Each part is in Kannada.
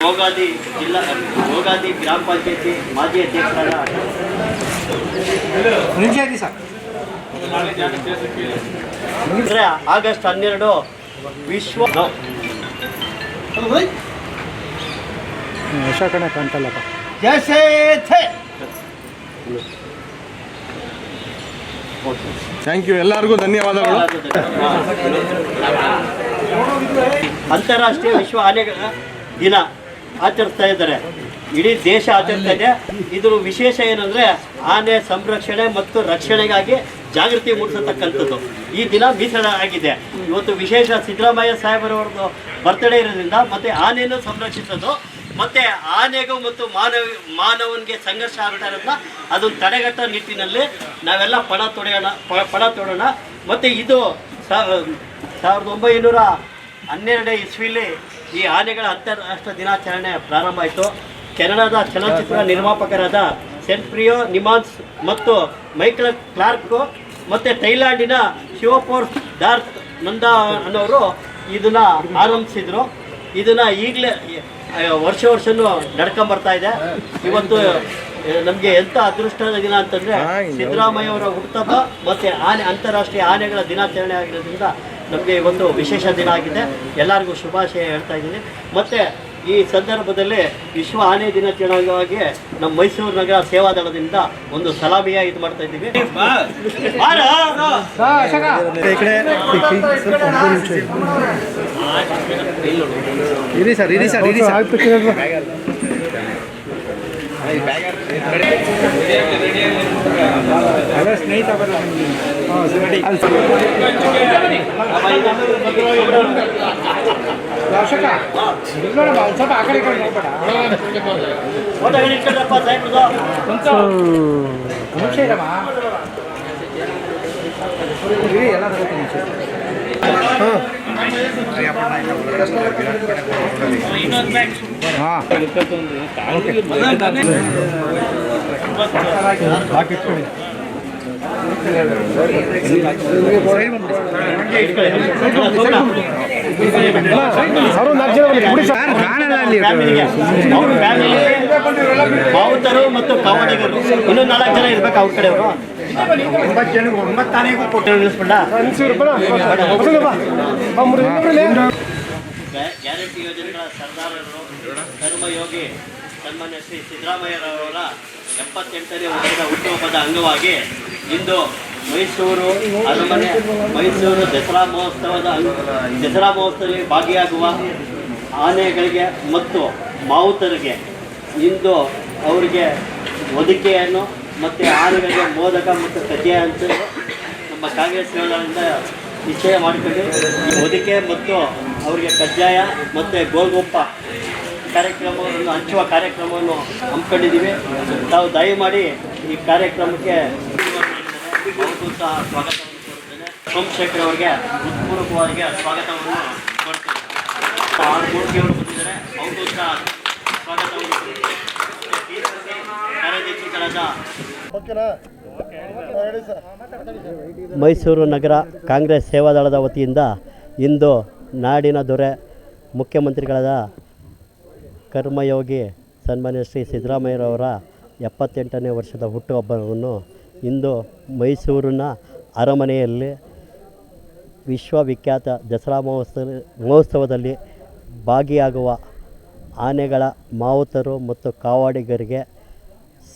ಯೋಗಾದಿ ಜಿಲ್ಲಾ ಯೋಗಾದಿ ಗ್ರಾಮ ಪಂಚಾಯತಿ ಮಾಜಿ ಅಧ್ಯಕ್ಷರಾದ ಸರ್. ಅಂದರೆ ಆಗಸ್ಟ್ ಹನ್ನೆರಡು ವಿಶ್ವ ಹೊಸ ಕಡೆ ಕಾಣ್ತಲ್ಲಪ್ಪ ಜೈಸೇ ಥೇ. ಥ್ಯಾಂಕ್ ಯು ಎಲ್ಲರಿಗೂ ಧನ್ಯವಾದಗಳು. ಅಂತಾರಾಷ್ಟ್ರೀಯ ವಿಶ್ವ ಆನೆಗಳ ದಿನ. ಆಚರಿಸ್ತಾ ಇದ್ದಾರೆ. ಇಡೀ ದೇಶ ಆಚರಿಸ್ತಾ ಇದೆ. ಇದ್ರ ವಿಶೇಷ ಏನಂದ್ರೆ ಆನೆ ಸಂರಕ್ಷಣೆ ಮತ್ತು ರಕ್ಷಣೆಗಾಗಿ ಜಾಗೃತಿ ಮೂಡಿಸತಕ್ಕಂಥದ್ದು. ಈ ದಿನ ಮೀಸಲಾಗಿದೆ ಇವತ್ತು ವಿಶೇಷ ಸಿದ್ದರಾಮಯ್ಯ ಸಾಹೇಬರವ್ರದ್ದು ಬರ್ತಡೇ ಇರೋದ್ರಿಂದ ಮತ್ತೆ ಆನೆಯನ್ನು ಸಂರಕ್ಷಿಸೋದು, ಮತ್ತೆ ಆನೆಗೂ ಮತ್ತು ಮಾನವ, ಮಾನವನಿಗೆ ಸಂಘರ್ಷ ಆಗ್ತಾ ಇರೋದನ್ನ ಅದನ್ನು ತಡೆಗಟ್ಟೋ ನಿಟ್ಟಿನಲ್ಲಿ ನಾವೆಲ್ಲ ಪಣ ತೊಡೆಯೋಣ ಪಣ ತೊಡೋಣ. ಮತ್ತೆ ಇದು ಸಾವಿರದ ಒಂಬೈನೂರ ಹನ್ನೆರಡನೇ ಇಸ್ವಿಲಿ ಈ ಆನೆಗಳ ಅಂತಾರಾಷ್ಟ್ರೀಯ ದಿನಾಚರಣೆ ಪ್ರಾರಂಭ ಆಯಿತು ಕೆನಡಾದ ಚಲನಚಿತ್ರ ನಿರ್ಮಾಪಕರಾದ ಸೆಂಟ್ ಪ್ರಿಯೋ ನಿಮಾನ್ಸ್ ಮತ್ತು ಮೈಕಲ್ ಕ್ಲಾರ್ಕ್ ಮತ್ತು ಥೈಲ್ಯಾಂಡಿನ ಶಿವಪೋರ್ ಡಾರ್ಕ್ ನಂದಾ ಅನ್ನೋರು ಇದನ್ನ ಆರಂಭಿಸಿದರು. ಇದನ್ನು ಈಗಲೇ ವರ್ಷ ವರ್ಷನೂ ನಡ್ಕೊಂಬರ್ತಾ ಇದೆ. ಇವತ್ತು ನಮಗೆ ಎಂಥ ಅದೃಷ್ಟದ ದಿನ ಅಂತಂದರೆ ಸಿದ್ದರಾಮಯ್ಯ ಅವರ ಹುಟ್ಟುಹಬ್ಬ ಮತ್ತು ಆನೆ ಅಂತಾರಾಷ್ಟ್ರೀಯ ಆನೆಗಳ ದಿನಾಚರಣೆ ಆಗಿರೋದ್ರಿಂದ ನಮಗೆ ಇವತ್ತು ವಿಶೇಷ ದಿನ ಆಗಿದೆ. ಎಲ್ಲರಿಗೂ ಶುಭಾಶಯ ಹೇಳ್ತಾ ಇದ್ದೀನಿ. ಮತ್ತು ಈ ಸಂದರ್ಭದಲ್ಲಿ ವಿಶ್ವ ಆನೆ ದಿನಾಚರಣೆ ಅಂಗವಾಗಿ ನಮ್ಮ ಮೈಸೂರು ನಗರ ಸೇವಾದಳದಿಂದ ಒಂದು ಸಲಾಮಿಯ ಇದು ಮಾಡ್ತಾ ಇದ್ದೀವಿ. ಒಂದು ಇರಿ. ಸರ್ ಇರಿ ಸರ್ ಇರಿ ಸರ್ ಅದೇ ಸ್ನೇಹಿತ ದರ್ಶಕ ನೋಡಮ್ಮ ಒಂದು ಸ್ವಲ್ಪ ಆ ಕಡೆ ಈ ಎಲ್ಲ ತಗೋತೀನಿ ಹಾಂ ಮಾವುತರು ಮತ್ತು ಕಾವಡಿಗರು ಇನ್ನೂ ನಾಲ್ಕು ಜನ ಇರ್ಬೇಕು ಅವ್ರ ಕಡೆಯವರು. ಒಂಬತ್ತು ಜನ ಒಂಬತ್ತು ತಾನೆಗೂ ಫೋಟೋ ನಿಲ್ಲಿಸ್ಬಿಡ ಗ್ಯಾರಂಟಿ ಯೋಜನೆಗಳ ಸರ್ದಾರರು ಕರ್ಮಯೋಗಿ ಸನ್ಮಾನ್ಯ ಶ್ರೀ ಸಿದ್ದರಾಮಯ್ಯರವರ ಎಪ್ಪತ್ತೆಂಟನೇ ವರ್ಷದ ಹುಟ್ಟುಹಬ್ಬದ ಅಂಗವಾಗಿ ಇಂದು ಮೈಸೂರು ಅರಮನೆ, ಮೈಸೂರು ದಸರಾ ಮಹೋತ್ಸವದ ದಸರಾ ಮಹೋತ್ಸವದಲ್ಲಿ ಭಾಗಿಯಾಗುವ ಆನೆಗಳಿಗೆ ಮತ್ತು ಮಾವುತರಿಗೆ ಇಂದು ಅವರಿಗೆ ಒದಕೆಯನ್ನು ಮತ್ತು ಆನೆಗಳಿಗೆ ಮೋದಕ ಮತ್ತು ಕಜ್ಜಾಯ ಅಂತ ನಮ್ಮ ಕಾಂಗ್ರೆಸ್ ಗಳಿಂದ ನಿಶ್ಚಯ ಮಾಡಿಕೊಂಡು ಈ ಹೊದಿಕೆ ಮತ್ತು ಅವರಿಗೆ ಕಜ್ಜಾಯ ಮತ್ತು ಗೋಲ್ಗೊಪ್ಪ ಕಾರ್ಯಕ್ರಮವನ್ನು, ಹಂಚುವ ಕಾರ್ಯಕ್ರಮವನ್ನು ಹಮ್ಮಿಕೊಂಡಿದ್ದೀವಿ. ತಾವು ದಯಮಾಡಿ ಈ ಕಾರ್ಯಕ್ರಮಕ್ಕೆ ಅವ್ರಿಗೂ ಸ್ವಾಗತವನ್ನು ಕೋರುತ್ತೇನೆ. ಸೋಮಶೇಖರ್ ಅವರಿಗೆ ಹೃತ್ಪೂರ್ವಕವಾಗಿ ಸ್ವಾಗತವನ್ನು ಕೊಡ್ತೇನೆ ಆರ್ ಮೂರ್ತಿಯವರು ಬಂದಿದ್ದಾರೆ. ಅವರು ಸಹ ಸ್ವಾಗತವನ್ನು ಕಾರ್ಯಾಧ್ಯಕ್ಷರಾದ ಮೈಸೂರು ನಗರ ಕಾಂಗ್ರೆಸ್ ಸೇವಾದಳದ ವತಿಯಿಂದ ಇಂದು ನಾಡಿನ ದೊರೆ ಮುಖ್ಯಮಂತ್ರಿಗಳಾದ ಕರ್ಮಯೋಗಿ ಸನ್ಮಾನ್ಯ ಶ್ರೀ ಸಿದ್ದರಾಮಯ್ಯರವರ ಎಪ್ಪತ್ತೆಂಟನೇ ವರ್ಷದ ಹುಟ್ಟುಹಬ್ಬವನ್ನು ಇಂದು ಮೈಸೂರಿನ ಅರಮನೆಯಲ್ಲಿ ವಿಶ್ವವಿಖ್ಯಾತ ದಸರಾ ಮಹೋತ್ಸವ, ಮಹೋತ್ಸವದಲ್ಲಿ ಭಾಗಿಯಾಗುವ ಆನೆಗಳ ಮಾವುತರು ಮತ್ತು ಕಾವಾಡಿಗರಿಗೆ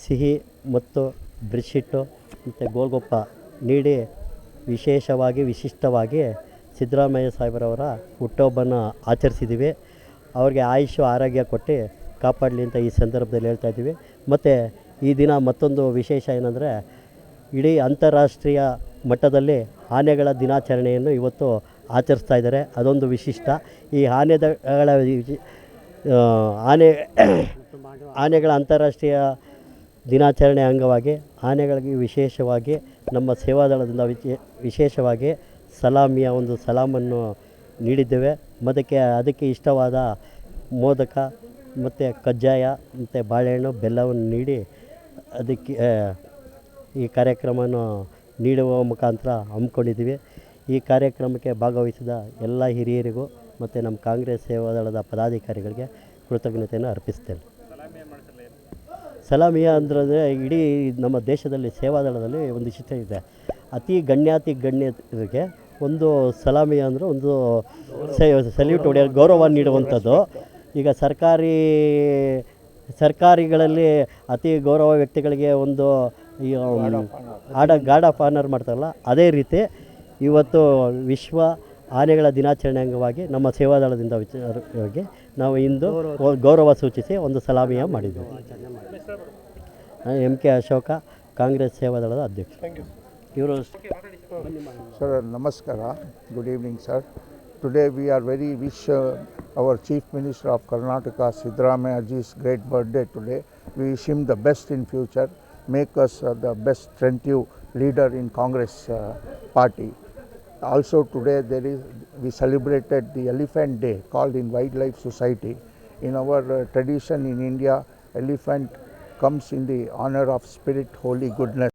ಸಿಹಿ ಮತ್ತು ಬ್ರೆಡ್ಶೀಟು ಮತ್ತು ಗೋಲ್ಗೊಪ್ಪ ನೀಡಿ ವಿಶೇಷವಾಗಿ, ವಿಶಿಷ್ಟವಾಗಿ ಸಿದ್ದರಾಮಯ್ಯ ಸಾಹೇಬರವರ ಹುಟ್ಟುಹಬ್ಬನ ಆಚರಿಸಿದ್ದೀವಿ. ಅವ್ರಿಗೆ ಆಯುಷ್ಯ ಆರೋಗ್ಯ ಕೊಟ್ಟು ಕಾಪಾಡಲಿ ಅಂತ ಈ ಸಂದರ್ಭದಲ್ಲಿ ಹೇಳ್ತಾ ಇದ್ದೀವಿ. ಮತ್ತು ಈ ದಿನ ಮತ್ತೊಂದು ವಿಶೇಷ ಏನಂದರೆ ಇಡೀ ಅಂತಾರಾಷ್ಟ್ರೀಯ ಮಟ್ಟದಲ್ಲಿ ಆನೆಗಳ ದಿನಾಚರಣೆಯನ್ನು ಇವತ್ತು ಆಚರಿಸ್ತಾ ಇದ್ದಾರೆ. ಅದೊಂದು ವಿಶಿಷ್ಟ. ಈ ಆನೆಗಳ ಆನೆ ಆನೆಗಳ ಅಂತಾರಾಷ್ಟ್ರೀಯ ದಿನಾಚರಣೆ ಅಂಗವಾಗಿ, ಆನೆಗಳಿಗೆ ವಿಶೇಷವಾಗಿ, ನಮ್ಮ ಸೇವಾದಳದಿಂದ ವಿಶೇಷವಾಗಿ ಸಲಾಮಿಯ ಒಂದು ಸಲಾಮನ್ನು ನೀಡಿದ್ದೇವೆ. ಅದಕ್ಕೆ ಅದಕ್ಕೆ ಇಷ್ಟವಾದ ಮೋದಕ ಮತ್ತು ಕಜ್ಜಾಯ ಮತ್ತು ಬಾಳೆಹಣ್ಣು ಬೆಲ್ಲವನ್ನು ನೀಡಿ ಅದಕ್ಕೆ ಈ ಕಾರ್ಯಕ್ರಮವನ್ನು ನೀಡುವ ಮುಖಾಂತರ ಹಮ್ಮಿಕೊಂಡಿದ್ದೀವಿ. ಈ ಕಾರ್ಯಕ್ರಮಕ್ಕೆ ಭಾಗವಹಿಸಿದ ಎಲ್ಲ ಹಿರಿಯರಿಗೂ ಮತ್ತು ನಮ್ಮ ಕಾಂಗ್ರೆಸ್ ಸೇವಾದಳದ ಪದಾಧಿಕಾರಿಗಳಿಗೆ ಕೃತಜ್ಞತೆಯನ್ನು ಅರ್ಪಿಸ್ತೇನೆ. ಸಲಾಮಿಯ ಅಂದರೆ ಇಡೀ ನಮ್ಮ ದೇಶದಲ್ಲಿ ಸೇವಾದಳದಲ್ಲಿ ಒಂದು ವಿಶಿಷ್ಟ ಇದೆ. ಅತಿ ಗಣ್ಯಾತಿ ಗಣ್ಯರಿಗೆ ಒಂದು ಸಲಾಮಿಯ ಅಂದರೆ ಒಂದು ಸಲ್ಯೂಟ್ ಹೊಡೆಯ ಗೌರವ ನೀಡುವಂಥದ್ದು. ಈಗ ಸರ್ಕಾರಿ, ಸರ್ಕಾರಿಗಳಲ್ಲಿ ಅತಿ ಗೌರವ ವ್ಯಕ್ತಿಗಳಿಗೆ ಒಂದು ಈ ಆಡ ಗಾರ್ಡ್ ಆಫ್ ಆನರ್ ಮಾಡ್ತಾರಲ್ಲ ಅದೇ ರೀತಿ ಇವತ್ತು ವಿಶ್ವ ಆನೆಗಳ ದಿನಾಚರಣೆ ಅಂಗವಾಗಿ ನಮ್ಮ ಸೇವಾ ದಳದಿಂದ ವಿಚಾರವಾಗಿ ನಾವು ಇಂದು ಗೌರವ ಸೂಚಿಸಿ ಒಂದು ಸಲಾಮಿಯ ಮಾಡಿದ್ದೇವೆ ಎಂ ಕೆ ಅಶೋಕ ಕಾಂಗ್ರೆಸ್ ಸೇವಾ ದಳದ ಅಧ್ಯಕ್ಷ ಇವರು ಸರ್ ನಮಸ್ಕಾರ. Good evening sir today we are very wish our chief minister of Karnataka Siddaramaiah ಜೀಸ್ great birthday today we wish him the best in future Make us uh, the best strengthened leader in Congress uh, party. Also today there is we celebrated the Elephant Day called in Wildlife Society. In our uh, tradition in India, elephant comes in the honor of spirit, holy goodness.